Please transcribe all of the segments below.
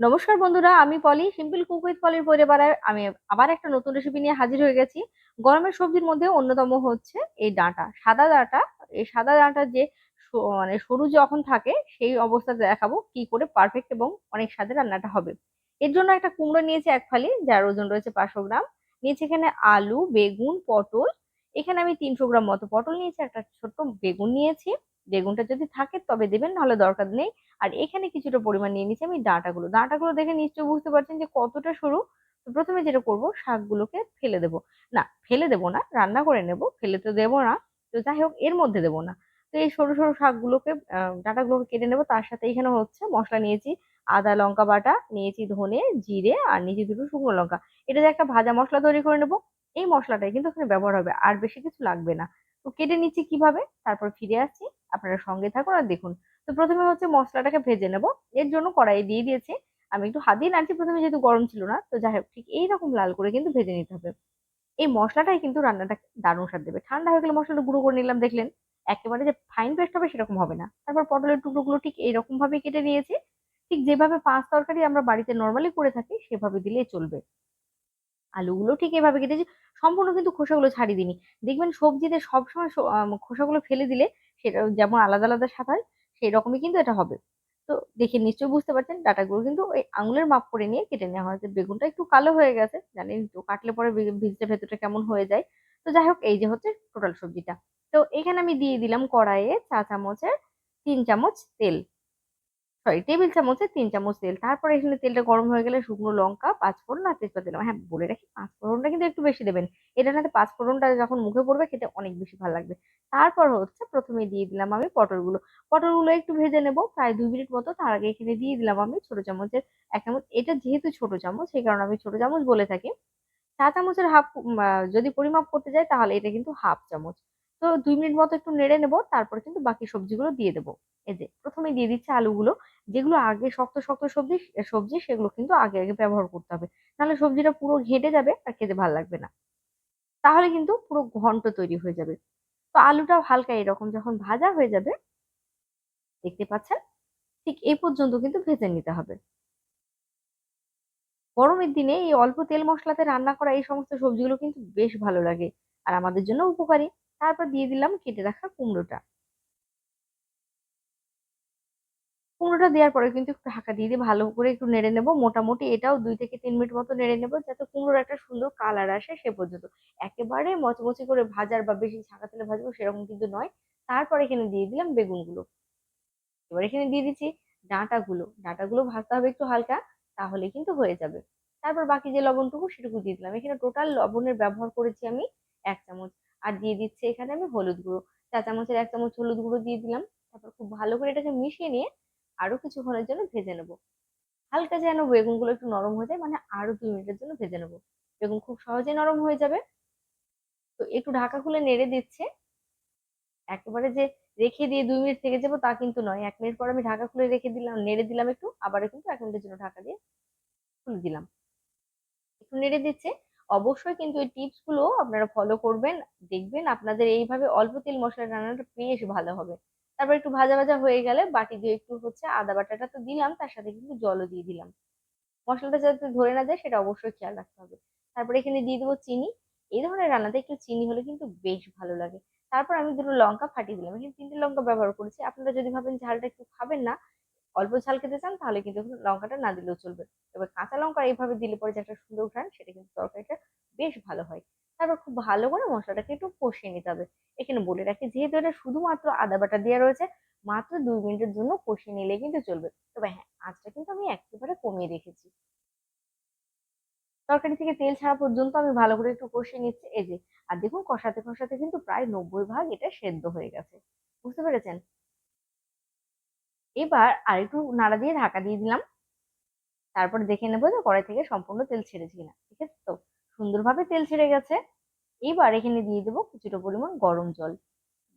নমস্কার বন্ধুরা, আমি পলি সিম্পল কুক উইথ পলির পরিবারের আমি আবার একটা নতুন রেসিপি নিয়ে হাজির হয়ে গেছি। গরমের সবজির মধ্যে অন্যতম হচ্ছে এই ডাঁটা। সাদা ডাঁটা, এই সাদা ডাঁটা যে মানে সরু যখন থাকে, সেই অবস্থাতে দেখাবো কি করে পারফেক্ট এবং অনেক স্বাদের রান্নাটা হবে। এর জন্য একটা কুমড়ো নিয়েছি এক ফালি, যার ওজন রয়েছে পাঁচশো গ্রাম। নিয়েছি এখানে আলু, বেগুন, পটল। এখানে আমি তিনশো গ্রাম মতো পটল নিয়েছি, একটা ছোট্ট বেগুন নিয়েছি। বেগুনটা যদি থাকে তবে দেবেন, নাহলে দরকার নেই। আর এখানে কিছুটা পরিমাণ নিয়ে নিচ্ছি আমি ডাঁটাগুলো। ডাঁটাগুলো দেখে নিশ্চয়ই বুঝতে পারছেন যে কতটা সরু। তো প্রথমে যেটা করব, শাকগুলোকে ফেলে দেব। না, ফেলে দেব না, রান্না করে নেব। ফেলে তো দেবো না। তো যাই হোক, এর মধ্যে দেবো না। তো এই সরু সরু শাকগুলোকে ডাঁটাগুলোকে কেটে নেব। তার সাথে এখানে হচ্ছে মশলা নিয়েছি আদা লঙ্কা বাটা, নিয়েছি ধনে, জিরে, আর নিয়েছি দুটো শুকনো লঙ্কা। এটা যে একটা ভাজা মশলা তৈরি করে নেব। এই মশলাটাই কিন্তু এখানে ব্যবহার হবে, আর বেশি কিছু লাগবে না। তো কেটে নিচ্ছি কীভাবে? তারপর ফিরে আসছি। আপনারা সঙ্গে থাকুন আর দেখুন। তো প্রথমে হচ্ছে মশলাটাকে ভেজে নেব। এর জন্য কড়াই দিয়ে দিয়েছি। আমি একটু হাত দিয়ে নাড়ছি প্রথমে যেহেতু গরম ছিল না, তো যাই হোক, ঠিক এইরকম লাল করে কিন্তু ভেজে নিতে হবে। এই মশলাটাই কিন্তু রান্নাটা দারুণ স্বাদ দেবে। ঠান্ডা হয়ে গেলে মশলাটা গুঁড়ো করে নিলাম, দেখলেন একেবারে যে ফাইন পেস্ট হবে সেরকম হবে না। তারপর পটলের টুকরোগুলো ঠিক এইরকম ভাবে কেটে নিয়েছি। ঠিক যেভাবে পাঁচ তরকারি আমরা বাড়িতে নর্মালি করে থাকি, সেভাবে দিলেই চলবে। আলুগুলো ঠিক এভাবে কেটেছি। সম্পূর্ণ কিন্তু খোসাগুলো ছাড়িয়ে দিইনি। দেখবেন সবজিতে সবসময় খোসাগুলো ফেলে দিলে সেটা যেমন আলাদা আলাদা স্বাদ হয় সেই রকমই কিন্তু এটা হবে। তো দেখে নিশ্চয়ই বুঝতে পারছেন ডাটাগুলো কিন্তু ওই আঙুলের মাপ করে নিয়ে কেটে নেওয়া হয়েছে বেগুনটা একটু কালো হয়ে গেছে জানেন তো কাটলে পরে ভিজতে ভেতরটা কেমন হয়ে যায়। তো যাই হোক, এই যে হচ্ছে টোটাল সবজিটা। তো এখানে আমি দিয়ে দিলাম কড়াইয়ে চা চামচের তিন চামচ তেল। সরি টেবিল চামচে তিন চামচ তেল। তারপরে এখানে তেলটা গরম হয়ে গেলে শুকনো লঙ্কা পাঁচ ফোড়ন আর তেজপাতা দিলাম হ্যাঁ বলে রাখি পাঁচ ফোড়নটা কিন্তু একটু বেশি দেবেন। এটা নাতে পাঁচ ফোড়নটা যখন মুখে পড়বে, খেতে অনেক বেশি ভালো লাগবে। তারপর হচ্ছে প্রথমে দিয়ে দিলাম আমি পটলগুলো। পটলগুলো একটু ভেজে নেব, প্রায় দুই মিনিট মতো। তার আগে এখানে দিয়ে দিলাম আমি ছোট চামচের এক চামচ। এটা যেহেতু ছোট চামচ, সেই কারণে আমি ছোট চামচ বলে থাকি। চা চামচের হাফ যদি পরিমাপ করতে যাই, তাহলে এটা কিন্তু হাফ চামচ। তো দুই মিনিট মতো একটু নেড়ে নেব, তারপর কিন্তু বাকি সবজিগুলো দিয়ে দেবো। এই যে প্রথমে দিয়ে দিচ্ছি আলুগুলো, যেগুলো আগে শক্ত শক্ত সবজি সবজি সেগুলো কিন্তু আগে আগে ব্যবহার করতে হবে। নাহলে সবজিটা পুরো ঘেটে যাবে আর খেতে ভালো লাগবে না। তাহলে কিন্তু পুরো ঘন্ট তৈরি হয়ে যাবে। তো আলুটাও হালকা এরকম যখন ভাজা হয়ে যাবে, দেখতে পাচ্ছেন? ঠিক এই পর্যন্ত কিন্তু ভেজে নিতে হবে। গরমের দিনে এই অল্প তেল মশলাতে রান্না করা এই সমস্ত সবজিগুলো কিন্তু বেশ ভালো লাগে। আর আমাদের জন্য উপকারী। তারপর দিয়ে দিলাম কেটে রাখা কুমড়োটা। কুমড়োটা দেওয়ার পরে কিন্তু একটু ঢাকা দিয়ে দিয়ে ভালো করে একটু নেড়ে নেব। মোটামুটি এটাও দুই থেকে তিন মিনিট মতো নেড়ে নেব যাতে কুমড়োর একটা সুন্দর কালার আসে সে পর্যন্ত। একেবারে মচমচে করে ভাজার বা বেশি ছাকা তেলে ভাজবো সেরকম কিন্তু নয়। তারপর এখানে দিয়ে দিলাম বেগুনগুলো। এবার এখানে দিয়ে দিচ্ছি ডাঁটাগুলো। ডাঁটাগুলো ভাজতে হবে একটু হালকা, তাহলে কিন্তু হয়ে যাবে। তারপর বাকি যে লবণটুকু সেটুকু দিয়ে দিলাম। এখানে টোটাল লবণের ব্যবহার করেছি আমি এক চামচ। আর দিয়ে দিচ্ছি এখানে আমি হলুদ গুঁড়ো। চা চামচের এক চামচ হলুদ গুঁড়ো দিয়ে দিলাম। তারপর খুব ভালো করে এটাকে মিশিয়ে নিয়ে আরও কিছুক্ষণের জন্য ভেজে নেব। হালকা যেন বেগুনগুলো একটু নরম হয়ে যায় মানে আরও দুই মিনিটের জন্য ভেজে নেব। বেগুন খুব সহজে নরম হয়ে যাবে। তো একটু ঢাকা খুলে নেড়ে দিচ্ছে। একেবারে যে রেখে দিয়ে দুই মিনিট থেকে যাব তা কিন্তু নয়। এক মিনিট পর আমি ঢাকা খুলে রেখে দিলাম, নেড়ে দিলাম একটু। আবারও কিন্তু এক মিনিটের জন্য ঢাকা দিয়ে খুলে দিলাম। একটু নেড়ে দিচ্ছে। অবশ্যই কিন্তু এই টিপসগুলো আপনারা ফলো করবেন, দেখবেন আপনাদের এইভাবে অল্প তেল মশলা রান্নাটা বেশ ভালো হবে। তারপর একটু ভাজা ভাজা হয়ে গেলে বাটি দিয়ে একটু হচ্ছে আদা বাটাটা তো দিলাম, তার সাথে কিন্তু জলও দিয়ে দিলাম। মশলাটা যাতে ধরে না যায় সেটা অবশ্যই খেয়াল রাখতে হবে। তারপর এখানে দিয়ে দেবো চিনি। এই ধরনের রান্নাতে একটু চিনি হলে কিন্তু বেশ ভালো লাগে। তারপর আমি দুটো লঙ্কা ফাটিয়ে দিলাম। এখানে তিনটে লঙ্কা ব্যবহার করেছি। আপনারা যদি ভাবেন ঝালটা একটু খাবেন না অল্প ঝাল খেতে চান, তাহলে কিন্তু লঙ্কাটা না দিলেও চলবে। এবার কাঁচা লঙ্কা এইভাবে দিলে পরে যে একটা সুন্দর ঘ্রাণ, সেটা কিন্তু তরকারিটা বেশ ভালো হয়। তারপর খুব ভালো করে মশলাটাকে একটু কষিয়ে নিতে হবে। এখানে বলে রাখি, যেহেতু এটা শুধুমাত্র আদা বাটা দেওয়া রয়েছে, মাত্র দুই মিনিটের জন্য কষিয়ে নিলে কিন্তু চলবে। তবে হ্যাঁ আঁচটা কিন্তু আমি একেবারে কমিয়ে রেখেছি। তরকারি থেকে তেল ছাড়া পর্যন্ত আমি ভালো করে একটু কষিয়ে নিচ্ছি। এই যে, আর দেখুন কষাতে কষাতে কিন্তু প্রায় নব্বই ভাগ এটা সেদ্ধ হয়ে গেছে। বুঝতে পেরেছেন? এবার আরেকটু নাড়া দিয়ে ঢাকা দিয়ে দিলাম। তারপর দেখে নেব যে কড়াই থেকে সম্পূর্ণ তেল ছেড়েছে কিনা। ঠিক আছে তো? সুন্দরভাবে তেল ছেড়ে গেছে। এবার এখানে দিয়ে দেবো কিছুটা পরিমাণ গরম জল।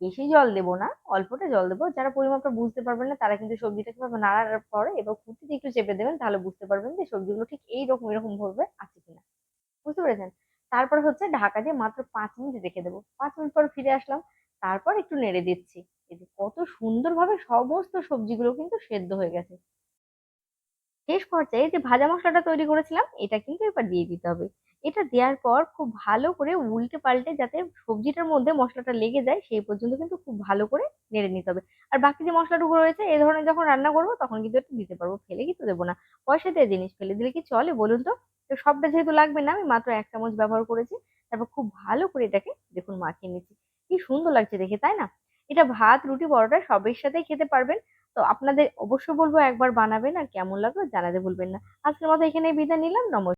বেশি জল দেবো না, অল্পটা জল দেবো। যারা পরিমাপটা বুঝতে পারবেন না, তারা কিন্তু সবজিটা কীভাবে নাড়ার পরে এবার খুঁটিতে একটু চেপে দেবেন, তাহলে বুঝতে পারবেন যে সবজিগুলো ঠিক এইরকম, এরকম ভাবে আছে কিনা। বুঝতে পেরেছেন? তারপর হচ্ছে ঢাকা দিয়ে মাত্র পাঁচ মিনিট রেখে দেবো। পাঁচ মিনিট পর ফিরে আসলাম। তারপর একটু নেড়ে দিচ্ছি। এই যে কত সুন্দরভাবে সমস্ত সবজিগুলো কিন্তু সেদ্ধ হয়ে গেছে। শেষ পর্যায়ে যে ভাজা মশলাটা তৈরি করেছিলাম, এটা কিন্তু এবার দিয়ে দিতে হবে। এটা দেওয়ার পর খুব ভালো করে উল্টে পাল্টে যাতে সবজিটার মধ্যে মশলাটা লেগে যায়, সেই পর্যন্ত কিন্তু খুব ভালো করে নেড়ে নিতে হবে। আর বাকি যে মশলাটুকু রয়েছে এই ধরনের যখন রান্না করব, তখন কিন্তু একটু দিতে পারব। ফেলে কিন্তু দেবো না। পয়সা দিয়ে জিনিস ফেলে দিলে কি চলে বলুন তো? তো সবটা যেহেতু লাগবে না, আমি মাত্র এক চামচ ব্যবহার করেছি। তারপর খুব ভালো করে এটাকে দেখুন মাখিয়ে নিচ্ছি। কি সুন্দর লাগছে দেখে, তাই না? এটা ভাত, রুটি, পরোটা সবের সাথেই খেতে পারবেন। তো আপনাদের অবশ্যই বলব একবার বানাবেন আর কেমন লাগল জানাতে ভুলবেন না। আজকের মতো এখানে বিদায় নিলাম। নমস্কার।